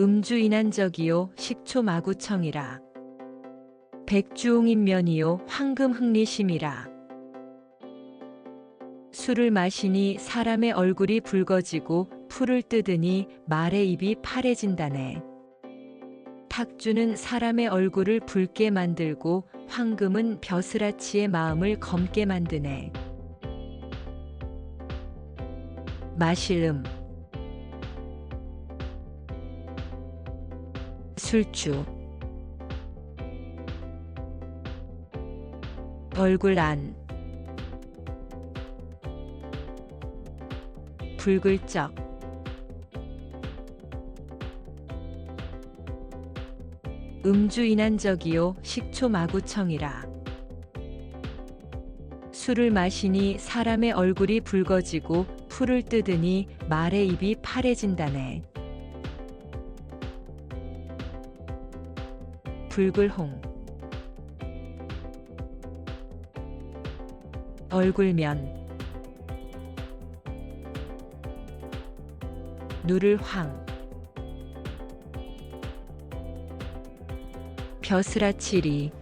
음주인한적이요 식초마구청이라 백주홍인면이요 황금흥리심이라 술을 마시니 사람의 얼굴이 붉어지고 풀을 뜯으니 말의 입이 파래진다네. 탁주는 사람의 얼굴을 붉게 만들고 황금은 벼슬아치의 마음을 검게 만드네. 마실음 술주. 얼굴 안. 붉을적. 음주 인한적이요 식초 마구청이라. 술을 마시니 사람의 얼굴이 붉어지고 풀을 뜯으니 말의 입이 파래진다네. 붉을홍. 얼굴면 누를 황. 벼슬아치리.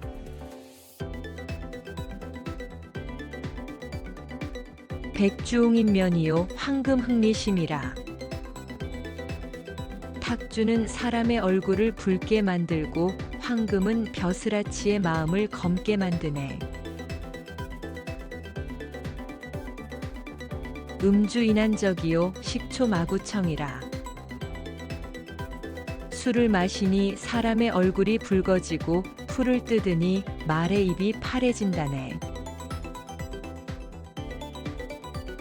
백주홍인면이요 황금흥리심이라. 탁주는 사람의 얼굴을 붉게 만들고 황금은 벼슬아치의 마음을 검게 만드네. 음주인한적이요 식초 마구청이라 술을 마시니 사람의 얼굴이 붉어지고 풀을 뜯으니 말의 입이 파래진다네.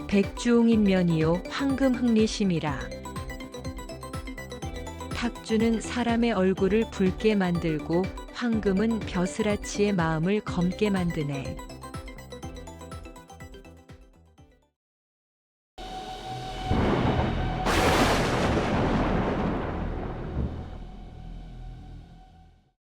백주홍인 면이요 황금 흥리심이라 탁주는 사람의 얼굴을 붉게 만들고 황금은 벼슬아치의 마음을 검게 만드네.